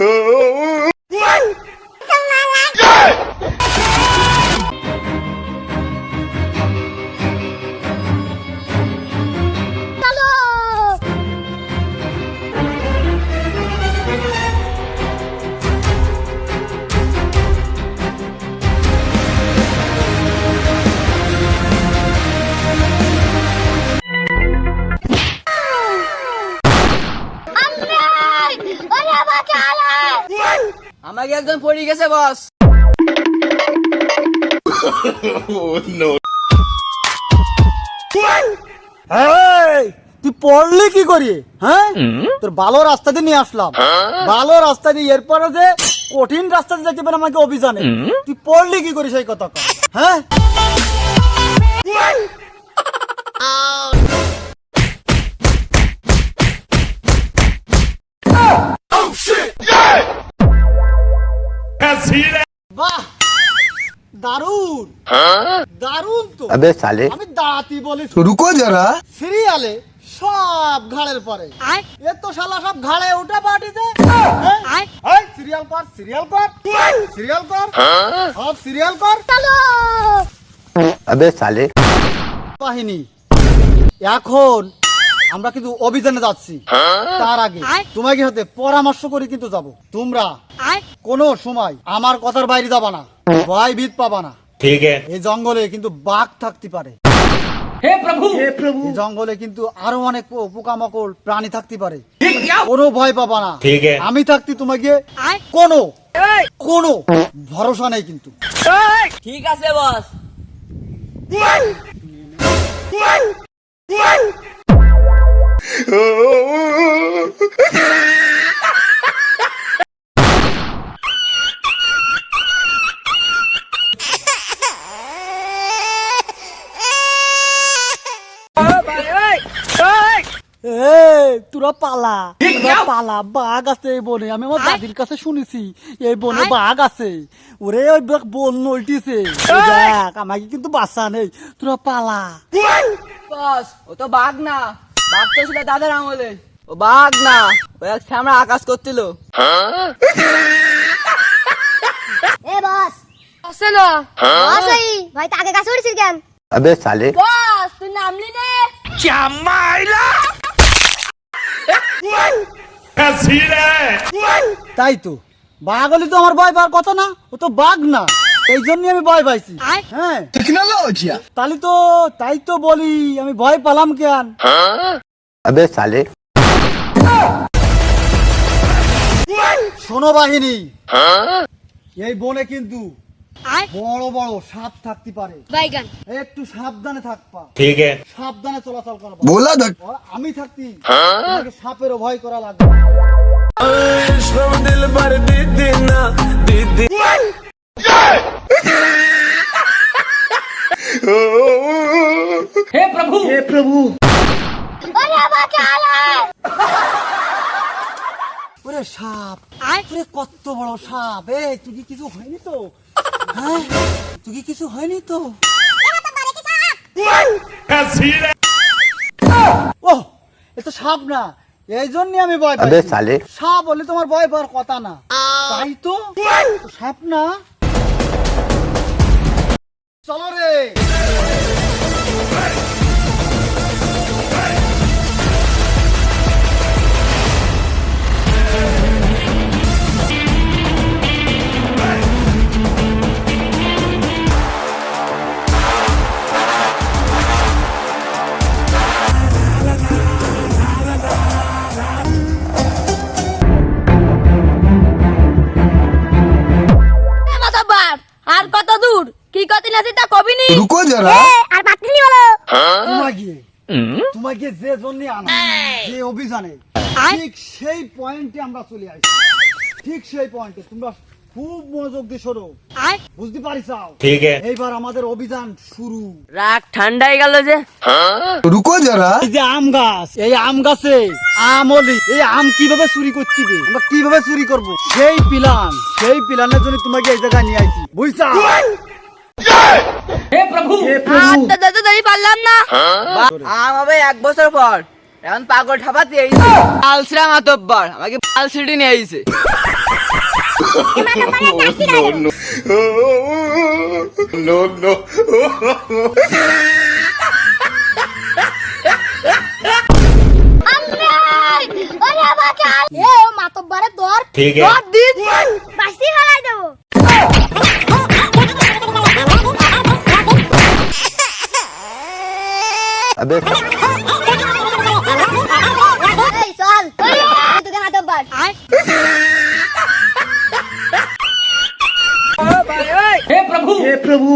可恶！滚！干嘛来？滚！大。আমাকে একজন পড়ে গেছে বস। এই, তুই পড়লি কি করি? হ্যাঁ? তোর ভালো রাস্তা দিয়ে নিয়ে আসলাম। ভালো রাস্তা দিয়ে এরপরে যে কঠিন রাস্তা দিয়ে যেতে পারে আমাকে অভিযানে। তুই পড়লি কি করি সেই কথা কর, হ্যাঁ? দারুণ দারুণ তো। আবে সালে। আমি দাঁতি বলি রুকো যারা। সিরিয়ালে সব ঘাড়ের পরে। এ তো শালা সব ঘাড়ে উঠে পার্টিতে। হ্যাঁ? এই সিরিয়াল কর সিরিয়াল কর। সিরিয়াল কর। সব সিরিয়াল কর। চলো। আবে সালে। কাহিনী এখন আমরা কিন্তু অভিযানে যাচ্ছি। তার আগে তোমাকে সাথে পরামর্শ করি কিন্তু যাব। তোমরা কোনো সময় আমার কথার বাইরে যাবা না। ভয় ভিত পাবা না। ঠিক এই জঙ্গলে কিন্তু বাঘ থাকতে পারে। হে প্রভু! হে প্রভু জঙ্গলে কিন্তু আরও অনেক পোকামাকড় প্রাণী থাকতে পারে। কোনো ভয় পাবা না। আমি থাকতে গিয়ে কোনো কোনো ভরসা নেই কিন্তু। ঠিক আছে বস। তোরা পালা। তোরা পালা বাঘ আছে এই বনে। আমি আমার দাদির কাছে শুনেছি এই বনে বাঘ আছে। ওরে ওই বাঘ বন নলটিছে। দেখ আমাকে কিন্তু বাঁচা নেই। তোরা পালা। বস ও তো বাঘ না। বাঘ ছিল দাদার আমলে। ও বাঘ না ও এক শ্যামরা আকাশ করছিল। এ বস। আসে না। ভাই তো আগে গাছ কেন? আবে সালে বস তুই নামলি নে। চামাইলা তাই তো। বাঘ হলি তো আমার ভয় পাওয়ার কথা না ও তো বাঘ না। এই জন্য আমি ভয় পাইছি। হ্যাঁ। তাহলে তো তাই তো বলি আমি ভয় পেলাম কেন? আবে বাহিনী। হ্যাঁ? এই বনে কিন্তু বড় বড় সাপ থাকতে পারে। একটু সাবধানে থাকবা। সাবধানে চলাচল করা বলা আমি থাকতি হ্যাঁ? সাপেরও ভয় করা লাগবে। প্রভু ওরে বাঁচালে ওরে সাপ ওরে কত বড় সাপ এ তুই কি কিছু হয়নি তো হ্যাঁ তুই কি কিছু হয়নি তো ও এ তো সাপ না এই জন্য আমি ভয় अबे পাই साले সাপ বলে তোমার ভয় পাওয়ার কথা না তাই তো সাপ না চলো রে কবি রুকো জরা হ্যাঁ, আর বাতি বলো। হ্যাঁ? তোমাকে তোমাকে যে জন্য আনা যে অভিযানে ঠিক সেই পয়েন্টে আমরা চলে আসি। ঠিক সেই পয়েন্টে তোমরা খুব মনোযোগ দিয়ে সরো বুঝতে পারিস ঠিক আছে। এইবার আমাদের অভিযান শুরু। রাগ ঠান্ডাই গেল যে। হ্যাঁ? রুকো যারা। এই যে আম গাছ এই আম গাছে আম অলি এই আম কীভাবে চুরি করছি রে আমরা কীভাবে চুরি করব? সেই প্ল্যান সেই প্ল্যানের জন্য তোমাকে এই জায়গায় নিয়ে আইছি। বুঝছা? হে প্রভু! পারলাম না। আম হবে এক বছর পর। এখন পাগল ঠাপাতে এই আলসরা মাতব্বার আমাকে পাল সিটি নিয়ে আইছে। এ মাতব্বরে কাশি লাগে अबे এই চল আমি তোকে মাতব্বর হে প্রভু